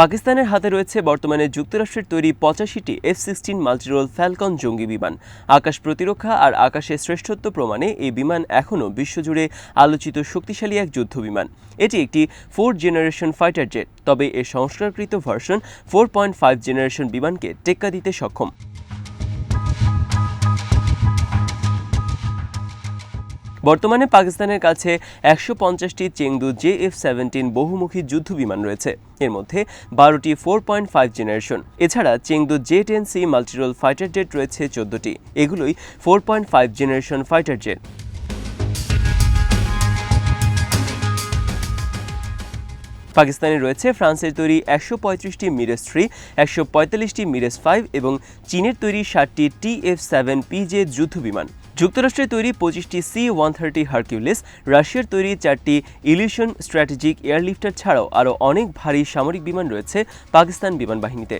পাকিস্তানের হাতে রয়েছে বর্তমানে যুক্তরাষ্ট্রের তৈরি পঁচাশিটি এফ সিক্সটিন মাল্টিরোল ফ্যালকন জঙ্গি বিমান। আকাশ প্রতিরক্ষা আর আকাশে শ্রেষ্ঠত্ব প্রমাণে এই বিমান এখনও বিশ্বজুড়ে আলোচিত শক্তিশালী এক যুদ্ধ বিমান। এটি একটি ফোর্থ জেনারেশন ফাইটার জেট তবে এর সংস্কারকৃত version four point five generation বিমানকে টেক্কা দিতে সক্ষম। বর্তমানে পাকিস্তানের কাছে একশো পঞ্চাশটি চেংদু জে এফ সেভেন্টিন বহুমুখী যুদ্ধ বিমান রয়েছে। এর মধ্যে বারোটি ফোর পয়েন্ট ফাইভ জেনারেশন। এছাড়া Chengdu J ten C multirole fighter jet রয়েছে চোদ্দটি। এগুলোই four point five generation fighter jet. পাকিস্তানে রয়েছে, ফ্রান্সের তৈরি একশো পঁয়ত্রিশটি মিরেস থ্রি, একশো পঁয়তাল্লিশটি মিরেস ফাইভ এবং চীনের তৈরি ষাটটি টি এফ সেভেন পিজে যুদ্ধ বিমান। যুক্তরাষ্ট্রের তৈরি পঁচিশটি সি ওয়ান থার্টি হার্কিউলিস, রাশিয়ার তৈরি চারটি ইলিউশন স্ট্র্যাটেজিক এয়ারলিফটার ছাড়াও আরও অনেক ভারী সামরিক বিমান রয়েছে পাকিস্তান বিমান বাহিনীতে।